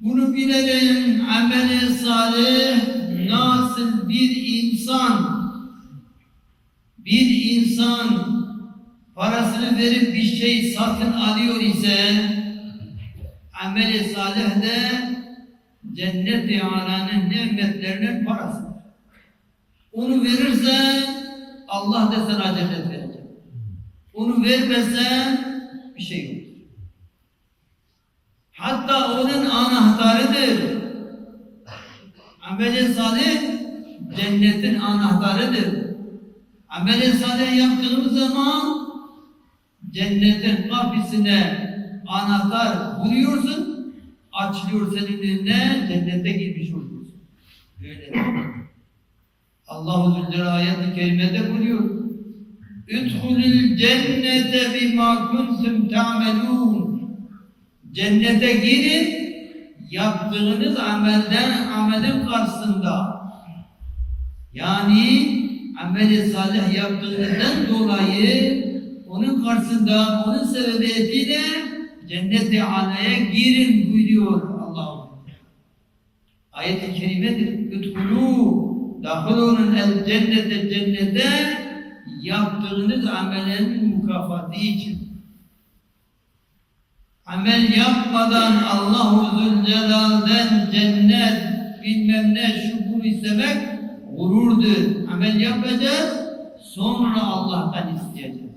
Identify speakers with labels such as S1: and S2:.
S1: Bunu bilelim ameli salih nasıl bir insan bir insan parasını verip bir şey satın alıyor ise ameli salih de cennet-i alanın nimetlerinin parası. Onu verirse Allah da sana cennet verecek. Onu vermezse bir şey yok. Hatta onun anahtarıdır. Amel-i salih cennetin anahtarıdır. Amel-i salih yaptığımız zaman cennetin kapısına anahtar vuruyorsun, açılıyor senin önüne, cennete girmiş oluyorsun. Böyle. Allah-u Zülcelal ayet-i kerimede buyuruyor. Üdhulül cennete bima kuntum ta'melun. Cennete girin, yaptığınız amelden, amelin karşısında. Yani ameli salih yaptığınızdan dolayı onun karşısında, onun sebebiyetiyle cennet-i alaya girin buyuruyor Allah. Ayet-i kerimedir. Üdhulû dahil olun el cennete cennete yaptığınız amelin mükafatı için. Amel yapmadan Allahu Zülcelal'den cennet bilmem ne şu bunu istemek gururdur. Amel yapacağız sonra Allah'tan isteyeceğiz.